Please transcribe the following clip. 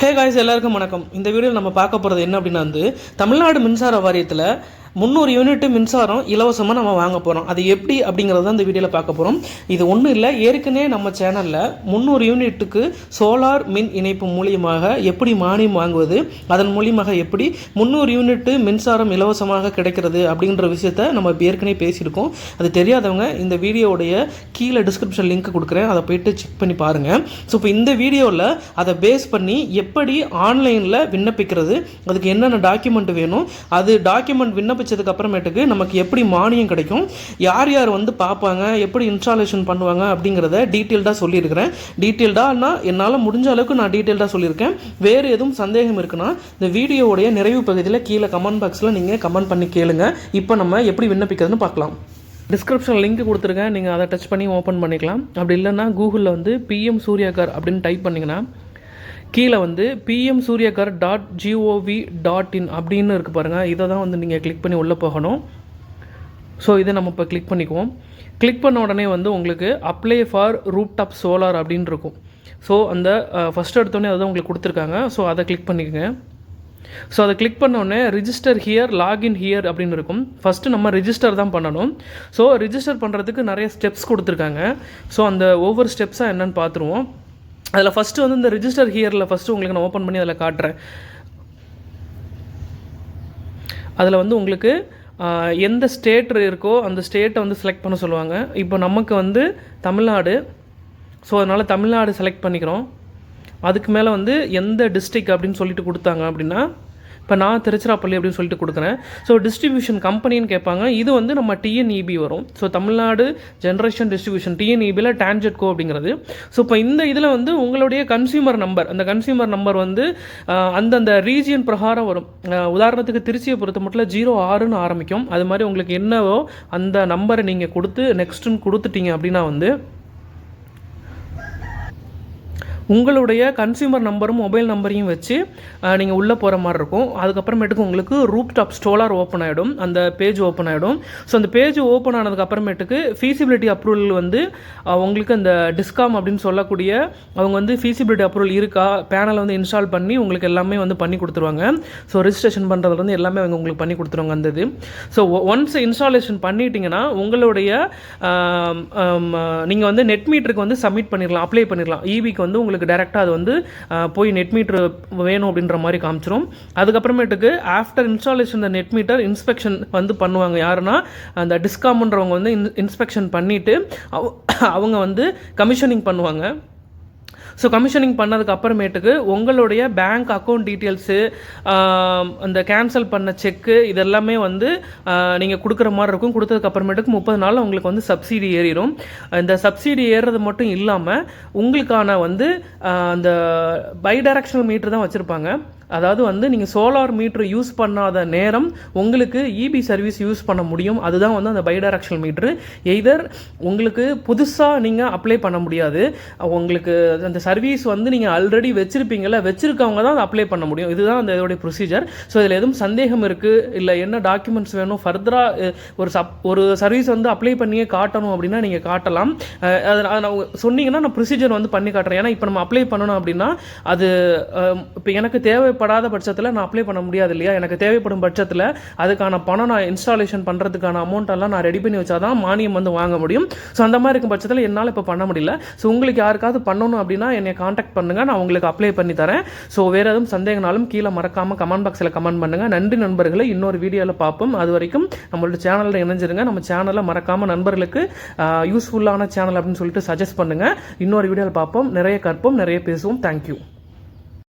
Hey guys எல்லாருக்கும் வணக்கம். இந்த வீடியோவில் நம்ம பார்க்க போகிறது என்ன அப்படின்னா வந்து தமிழ்நாடு மின்சார வாரியத்தில் முந்நூறு யூனிட் மின்சாரம் இலவசமாக நம்ம வாங்க போகிறோம் அது எப்படி அப்படிங்கிறத அந்த இந்த வீடியோவில் பார்க்க போகிறோம் இது ஒன்றும் இல்லை ஏற்கனவே நம்ம சேனலில் முந்நூறு யூனிட்டுக்கு சோலார் மின் இணைப்பு மூலியமாக எப்படி மானியம் வாங்குவது அதன் மூலியமாக எப்படி முந்நூறு யூனிட்டு மின்சாரம் இலவசமாக கிடைக்கிறது அப்படின்ற விஷயத்த நம்ம ஏற்கனவே பேசியிருக்கோம். அது தெரியாதவங்க இந்த வீடியோவுடைய கீழே டிஸ்கிரிப்ஷன் லிங்க் கொடுக்குறேன். அதை போயிட்டு செக் பண்ணி பாருங்கள் ஸோ இப்போ இந்த வீடியோவில் அதை பேஸ் பண்ணி எப்படி ஆன்லைனில் விண்ணப்பிக்கிறது அதுக்கு என்னென்ன டாக்குமெண்ட் வேணும் அது டாக்குமெண்ட் விண்ணப்ப விண்ணப்பிச்சதுக்கு அப்புறமேட்டுக்கு நமக்கு எப்படி மானியம் கிடைக்கும் யார் யார் வந்து பார்ப்பாங்க எப்படி இன்ஸ்டாலேஷன் பண்ணுவாங்க அப்படிங்கிறத டீட்டெயில்டாக சொல்லியிருக்கிறேன். டீட்டெயில்டானா என்னால் முடிஞ்ச அளவுக்கு நான் டீட்டெயில்டாக சொல்லியிருக்கேன். வேறு எதுவும் சந்தேகம் இருக்குன்னா இந்த வீடியோவுடைய நிறைவு பகுதியில் கீழே கமெண்ட் பாக்ஸில் நீங்கள் கமெண்ட் பண்ணி கேளுங்க. இப்போ நம்ம எப்படி விண்ணப்பிக்கிறதுன்னு பார்க்கலாம். டிஸ்கிரிப்ஷன் லிங்க் கொடுத்துருக்கேன். நீங்கள் அதை டச் பண்ணி ஓப்பன் பண்ணிக்கலாம். அப்படி இல்லைன்னா கூகுளில் வந்து பிஎம் சூர்யாகர் அப்படின்னு டைப் பண்ணிங்கன்னா கீழே வந்து PM Suryaghar dot G O V dot in அப்படின்னு இருக்குது பாருங்கள் இதை தான் வந்து நீங்கள் கிளிக் பண்ணி உள்ளே போகணும். ஸோ இதை நம்ம இப்போ கிளிக் பண்ணிக்குவோம். கிளிக் பண்ண உடனே வந்து உங்களுக்கு apply for roof top solar அப்படின்னு இருக்கும். ஸோ அந்த ஃபஸ்ட் எடுத்தோடனே அதுதான் உங்களுக்கு கொடுத்துருக்காங்க. ஸோ அதை கிளிக் பண்ணிக்கோங்க. ஸோ அதை கிளிக் பண்ண உடனே ரிஜிஸ்டர் ஹியர் லாகின் ஹியர் அப்படின்னு இருக்கும். ஃபஸ்ட்டு நம்ம ரிஜிஸ்டர் தான் பண்ணணும். ஸோ ரிஜிஸ்டர் பண்ணுறதுக்கு நிறைய ஸ்டெப்ஸ் கொடுத்துருக்காங்க. ஸோ அந்த ஒவ்வொரு ஸ்டெப்ஸாக என்னென்னு பார்த்துருவோம். அதில் ஃபஸ்ட்டு வந்து இந்த ரிஜிஸ்டர் ஹியரில் ஃபஸ்ட்டு உங்களுக்கு நான் ஓப்பன் பண்ணி அதில் காட்டுறேன். அதில் வந்து உங்களுக்கு எந்த ஸ்டேட் இருக்கோ அந்த ஸ்டேட்டை வந்து செலக்ட் பண்ண சொல்லுவாங்க. இப்போ நமக்கு வந்து தமிழ்நாடு ஸோ அதனால் தமிழ்நாடு செலக்ட் பண்ணிக்கிறோம். அதுக்கு மேலே வந்து எந்த டிஸ்ட்ரிக் அப்படின்னு சொல்லிட்டு கொடுத்தாங்க அப்படின்னா இப்போ நான் திருச்சிராப்பள்ளி அப்படின்னு சொல்லிட்டு கொடுக்குறேன். ஸோ டிஸ்ட்ரிபியூஷன் கம்பெனின்னு கேட்பாங்க. இது வந்து நம்ம டிஎன்இபி வரும். ஸோ தமிழ்நாடு ஜென்ரேஷன் டிஸ்ட்ரிபியூஷன் டிஎன்இபியில் டான்ஜெட்கோ அப்படிங்கிறது. ஸோ இப்போ இந்த இதில் வந்து உங்களுடைய கன்சியூமர் நம்பர் அந்த கன்சியூமர் நம்பர் வந்து அந்தந்த ரீஜியன் பிரகாரம் வரும். உதாரணத்துக்கு திருச்சியை பொறுத்த மட்டும் ஜீரோ ஆறுன்னு ஆரம்பிக்கும். அது மாதிரி உங்களுக்கு என்னவோ அந்த நம்பரை நீங்கள் கொடுத்து நெக்ஸ்ட்டுன்னு கொடுத்துட்டீங்க அப்படின்னா வந்து உங்களுடைய கன்சியூமர் நம்பரும் மொபைல் நம்பரையும் வச்சு நீங்கள் உள்ளே போகிற மாதிரி இருக்கும். அதுக்கப்புறமேட்டுக்கு உங்களுக்கு ரூப் டாப் ஸ்டோலார் ஓப்பன் ஆகிடும் அந்த பேஜ் ஓப்பன் ஆகிடும் ஸோ அந்த பேஜ் ஓப்பன் ஆனதுக்கப்புறமேட்டுக்கு ஃபீசிபிலிட்டி அப்ரூவல் வந்து உங்களுக்கு அந்த டிஸ்காம் அப்படின்னு சொல்லக்கூடிய அவங்க வந்து ஃபீசிபிலிட்டி அப்ரூவல் இருக்கா பேனலை வந்து இன்ஸ்டால் பண்ணி உங்களுக்கு எல்லாமே வந்து பண்ணி கொடுத்துருவாங்க. ஸோ ரிஜிஸ்ட்ரேஷன் பண்ணுறதுல வந்து எல்லாமே அவங்க உங்களுக்கு பண்ணி கொடுத்துருவாங்க அந்த இது. ஸோ ஒன்ஸ் இன்ஸ்டாலேஷன் பண்ணிட்டீங்கன்னா உங்களுடைய நீங்கள் வந்து நெட் மீட்டருக்கு வந்து சப்மிட் பண்ணிடலாம் அப்ளை பண்ணிடலாம் ஈவிக்கு வந்து உங்களுக்கு டேரெக்டாக அது வந்து போய் நெட் மீட்ரு வேணும் அப்படின்ற மாதிரி காமிச்சிரும். அதுக்கப்புறமேட்டுக்கு ஆஃப்டர் இன்ஸ்டாலேஷன் இந்த நெட் மீட்டர் இன்ஸ்பெக்ஷன் வந்து பண்ணுவாங்க. யாருன்னா அந்த டிஸ்காம்ன்றவங்க வந்து இன்ஸ்பெக்ஷன் பண்ணிவிட்டு அவங்க வந்து கமிஷனிங் பண்ணுவாங்க. ஸோ கமிஷனிங் பண்ணதுக்கு அப்புறமேட்டுக்கு உங்களுடைய பேங்க் அக்கௌண்ட் டீட்டெயில்ஸு அந்த கேன்சல் பண்ண செக்கு இதெல்லாமே வந்து நீங்கள் கொடுக்குற மாதிரி இருக்கும். கொடுத்ததுக்கு அப்புறமேட்டுக்கு முப்பது நாள் உங்களுக்கு வந்து சப்சிடி ஏறிடும். இந்த சப்சிடி ஏறுறது மட்டும் இல்லாமல் உங்களுக்கான வந்து அந்த பை டைரக்ஷனல் மீட்டர் தான் வச்சுருப்பாங்க. அதாவது வந்து நீங்கள் சோலார் மீட்ரு யூஸ் பண்ணாத நேரம் உங்களுக்கு இபி சர்வீஸ் யூஸ் பண்ண முடியும். அதுதான் வந்து அந்த பைடைரக்ஷனல் மீட்ரு எய்தர் உங்களுக்கு புதுசாக நீங்கள் அப்ளை பண்ண முடியாது. உங்களுக்கு அந்த சர்வீஸ் வந்து நீங்கள் ஆல்ரெடி வச்சுருப்பீங்கள வச்சுருக்கவங்க தான் அதை அப்ளை பண்ண முடியும். இதுதான் அந்த இதோடைய ப்ரொசீஜர் ஸோ இதில் எதுவும் சந்தேகம் இருக்குது இல்லை என்ன டாக்குமெண்ட்ஸ் வேணும்? ஃபர்தராக ஒரு சப் ஒரு சர்வீஸ் வந்து அப்ளை பண்ணியே காட்டணும் அப்படின்னா நீங்கள் காட்டலாம். அதை நான் நான் சொன்னீங்கன்னா நான் ப்ரொசீஜர் வந்து பண்ணி காட்டுறேன். ஏன்னா இப்போ நம்ம அப்ளை பண்ணணும் அப்படின்னா அது இப்போ எனக்கு தேவை தேவைப்படாத பட்சத்தில் நான் அப்ளை பண்ண முடியாது இல்லையா? எனக்கு தேவைப்படும் பட்சத்தில் அதுக்கான பணம் நான் இன்ஸ்டாலேஷன் பண்ணுறதுக்கான அமௌண்ட்டெல்லாம் நான் ரெடி பண்ணி வச்சா தான் மானியம் வந்து வாங்க முடியும். ஸோ அந்த மாதிரி இருக்கும் பட்சத்தில் என்னால் இப்போ பண்ண முடியல. ஸோ உங்களுக்கு யாருக்காவது பண்ணணும் அப்படின்னா என்னை காண்டாக்ட் பண்ணுங்கள் நான் உங்களுக்கு அப்ளை பண்ணி தரேன். ஸோ வேறு எதுவும் சந்தேகனாலும் கீழே மறக்காமல் கமெண்ட் பாக்ஸில் கமெண்ட் பண்ணுங்கள் நன்றி நண்பர்களை. இன்னொரு வீடியோவில் பார்ப்போம். அது வரைக்கும் நம்மளோட சேனலில் இணைஞ்சிருங்க. நம்ம சேனலை மறக்காமல் நண்பர்களுக்கு யூஸ்ஃபுல்லான சேனல் அப்படின்னு சொல்லிட்டு சஜஸ்ட் பண்ணுங்கள் இன்னொரு வீடியோவில் பார்ப்போம். நிறைய கற்போம். நிறைய பேசுவோம். தேங்க்யூ